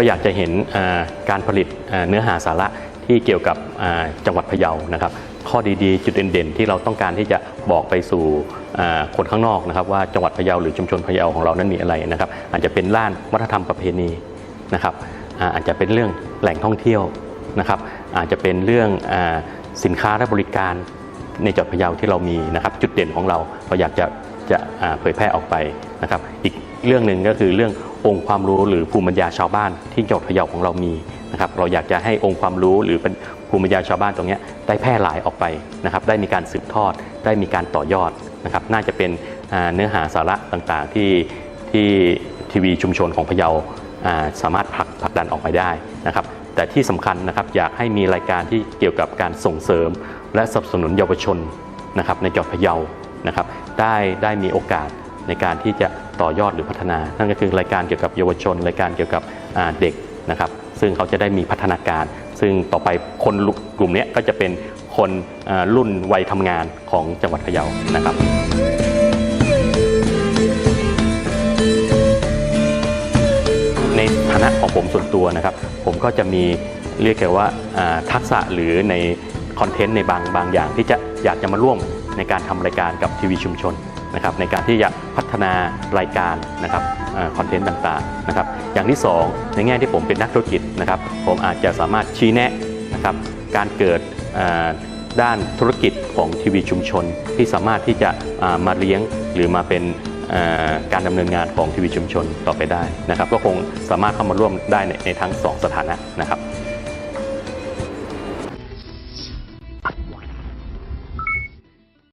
ก็อยากจะเห็นการผลิตเนื้อหาสาระที่เกี่ยวกับจังหวัดพะเยานะครับข้อดีๆ จุดเด่นๆ ที่เราต้องการที่จะบอกไปสู่คนข้างนอกนะครับ ว่าจังหวัดพะเยาหรือชุมชนพะเยาของเรานั้นมีอะไรนะครับ อาจจะเป็นล้านวัฒนธรรมประเพณีนะครับอาจจะเป็นเรื่องแหล่งท่องเที่ยวนะครับ อาจจะเป็นเรื่องอสินค้าและบริการในจังหวัดพะเยาที่เรามีนะครับ จุดเด่นของเราเราอยากจะจะเผยแพร่ออกไปนะครับ อีกเรื่องหนึ่งก็คือเรื่อง องค์ความรู้หรือภูมิปัญญาชาวบ้านที่จังหวัดพะเยาของเรามีนะครับเราอยากจะให้องค์ความรู้หรือเป็นภูมิปัญญาชาวบ้านตรงนี้ได้แพร่หลายออกไปนะครับได้มีการสืบทอด ได้มีการต่อยอดนะครับน่าจะเป็นเนื้อหาสาระต่างๆที่ที่ทีวีชุมชนของพะเยาสามารถผลักผลักดันออกไปได้นะครับแต่ที่สำคัญนะครับอยากให้มีรายการที่เกี่ยวกับการส่งเสริม และสนับสนุนเยาวชนนะครับในจังหวัดพะเยานะครับได้ได้มีโอกาสในการที่จะ ต่อยอดหรือพัฒนา นั่นก็คือรายการเกี่ยวกับเยาวชน รายการเกี่ยวกับเด็กนะครับซึ่งเขาจะได้มีพัฒนาการ ซึ่งต่อไปคนกลุ่มนี้ก็จะเป็นคนรุ่นวัยทำงานของจังหวัดพะเยานะครับในฐานะของผมส่วนตัวนะครับ ผมก็จะมีเรียกกันว่าทักษะหรือในคอนเทนต์ในบางบางอย่างที่จะอยากจะมาร่วมในการทำรายการกับทีวีชุมชน นะครับในการที่จะพัฒนารายการนะครับคอนเทนต์ต่างๆนะครับอย่างที่ 2 ในแง่ที่ผมเป็นนักธุรกิจนะครับ ผมอาจจะสามารถชี้แนะนะครับการเกิดด้านธุรกิจของทีวีชุมชน ที่สามารถที่จะมาเลี้ยงหรือมาเป็นการดำเนินงานของทีวีชุมชนต่อไปได้นะครับ ก็คงสามารถเข้ามาร่วมได้ในในทั้งสองสถานะนะครับ